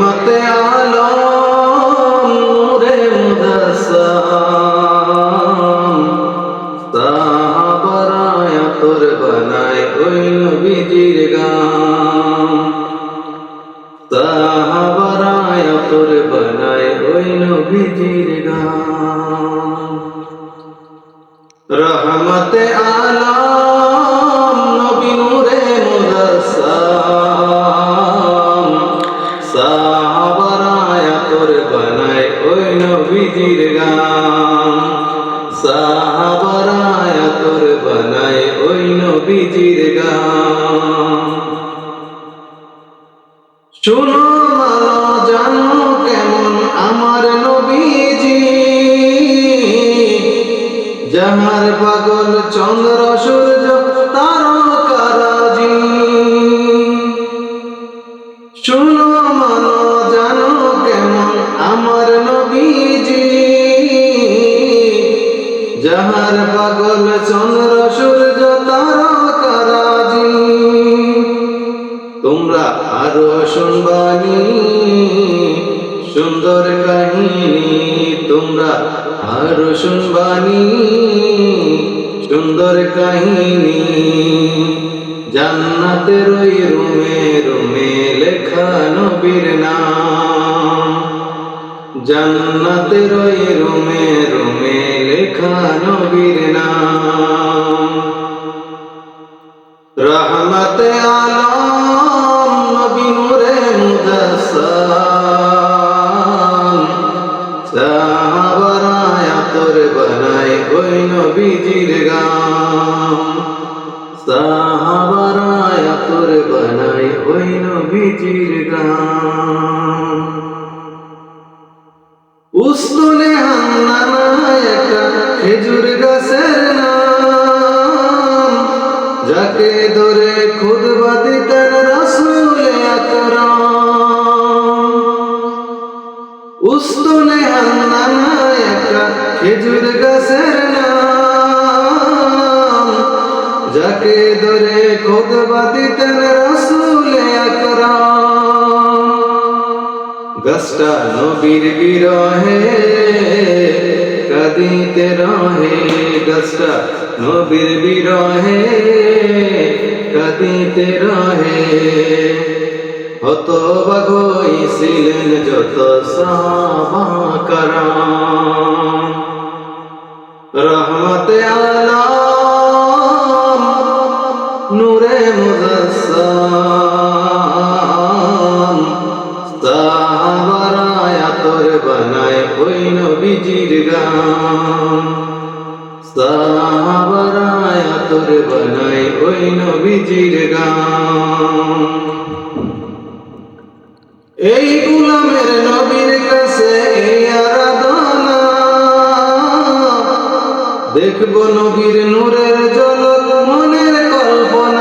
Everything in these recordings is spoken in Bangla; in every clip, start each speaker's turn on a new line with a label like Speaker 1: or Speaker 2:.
Speaker 1: রহমতে আলম, নূরে মুদাসাম সাহাবারায় তোর বানায় ওই নবীজির গাম সাহাবারায় তোর বানায় ওই নবীজির গাম রহমতে আলম সাহাবারায় তোর বানায় ওই নবীজির গাম সাহাবারায় তোর বানায় ওই নবীজির গাম শুনো জানো কেমন আমার নবীজি। যাহার পাগল চন্দ্র সূর্য যাহার পাগল চন্দ্র, সূর্য তারকারাজি তোমরা আরও শুনবানি সুন্দর কাহিনী, তোমরা আরও শুনবানি সুন্দর কাহিনী। জান্নাতের ওই রুমে রুমে লেখা নবীর নাম। জান্নাতের ওই রুমে রুমে লেখা নবীর নাম। রহমতে আলম, নবী নূরে মুদাসাম সাহাবারায় তোর বানায় ওই নবীজির গাম। সাহাবারায় তোর বানায় ওই নবীজির গাম। উস্তনে একটা খেজুর গাছের নাম, যাকে ধরে খুদবা দিতেন রাসূলে আকরাম। উস্তনে একটা খেজুর গাছের নাম, যাকে ধরে খুদবা দিতেন গাছটা নবীর বিরহে, কাঁদিতে রহে গাছটা নবীর বিরহে, কাঁদিতে রহে। হত বাগই ছিলেন যত সাবাকারাম রহমতে আলম নূরে মুজাসসাম তোর বানায় ওই নবীজির গাম সাহাবারায় তোর বানায় ওই নবীজির গাম এই গুলামের নবীর কাছে এই আরাধনা। দেখব নবীর নূরের জলক মনের কল্পনা।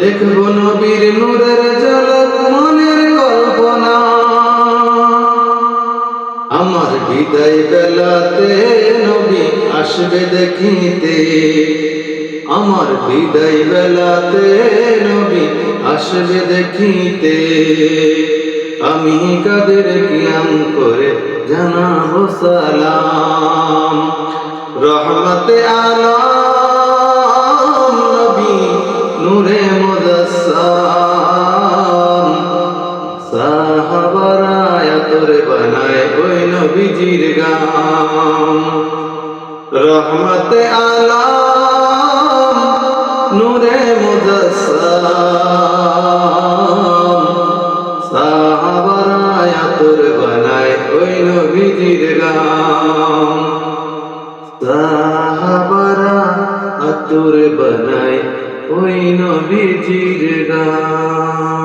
Speaker 1: দেখব নবীর নূরের জলক মনের কল্পনা। আমার বিদায় বেলাতে নবী আসবে দেখিতে। আমার বিদায় বেলাতে নবী আসবে দেখিতে। আমি কাদের কিয়াম করে জানাব সালাম। রহমতে নবী নূরে মুদাসাম সাহাবারায় তোর বানায় ওই নবীজির গাম রহমতে আলম নূরে মুদাসাম সাহাবারায় তোর বানায় ওই নবীজির গাম সাহাবারা তোর বানায় ওই নবীজির গান।